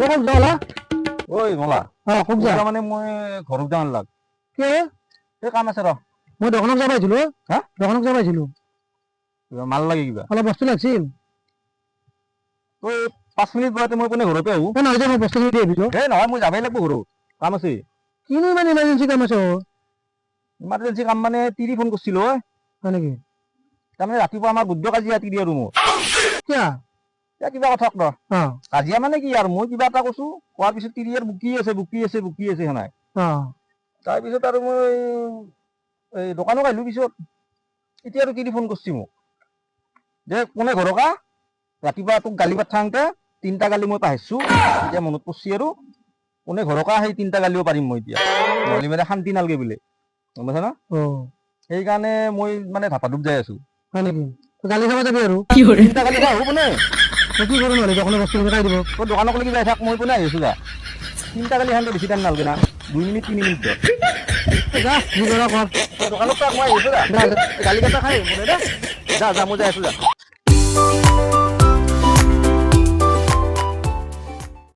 মলা। খুব যা। মানে মই ঘৰত যাওঁ লাগ কি? এই কাম আছে ৰ। মই দোকানত যাব আহিছিলো হা? দোকানত যাব আহিছিলো। মাল লাগে কিবা? অলপ বস্তু লাগিছিল। তই পাঁচ মিনিট বহাতে মই কোনে ঘৰতে আহো? নহয় যে মই দি আহিছো। এই নহয় মই যাবই লাগিব ঘৰত। কাম আছে। কিনো ইমান ইমাৰ্জেঞ্চি কাম আছে ইমাৰ্জেঞ্চি কাম মানে তিৰি ফোন কৰিছিলো হয় নেকি? তাৰমানে ৰাতিপুৱা আমাৰ বুদ্ধ কাজিয়া তিৰি আৰু মোৰ। কিয়া? কিবা কথা ৰ কাজিয়া মানে কি আৰু? মই কিবা এটা কৈছো কোৱাৰ পিছত তিৰি আৰু বুকি আছে বুকি আছে বুকি আছে সেনাই তাৰপিছত আৰু মই এই দোকানত আহিলো পিছত এতিয়া আৰু তিৰি ফোন কৰিছে মোক? যে কোনে ঘৰৰ কা ৰাতিপুৱা তোক গালি পাত থাকোঁতে তিনিটা গালি মই পাইছো এতিয়া মনত পৰিছে আৰু। কোনে ঘৰৰ কা সেই তিনিটা গালিও পাৰিম মই এতিয়া? নহ'লে মানে শান্তি নালগে বোলে। গম পাইছা ন? সেইকাৰণে মই মানে ধাপাধুপ যাই আছো। হয় নেকি? গালি খাব যাবি আৰু। তিনিটা গালি কোনে? তই কি কৰোঁ নহ'লে দোকানৰ বস্তু খাই দিব। তোৰ দোকানক লাগি যাই থাক মই কোনে আহি যা। তিনিটা কালি খাওঁতে বেছি টাইম নালগে না। দুই মিনিট তিনি মিনিট যা যি কৰা কৰ দোকানত মই আহিছো যা। গালি কেইটা খাই মোৰে দে। যা যা মই যাই আছোঁ যা।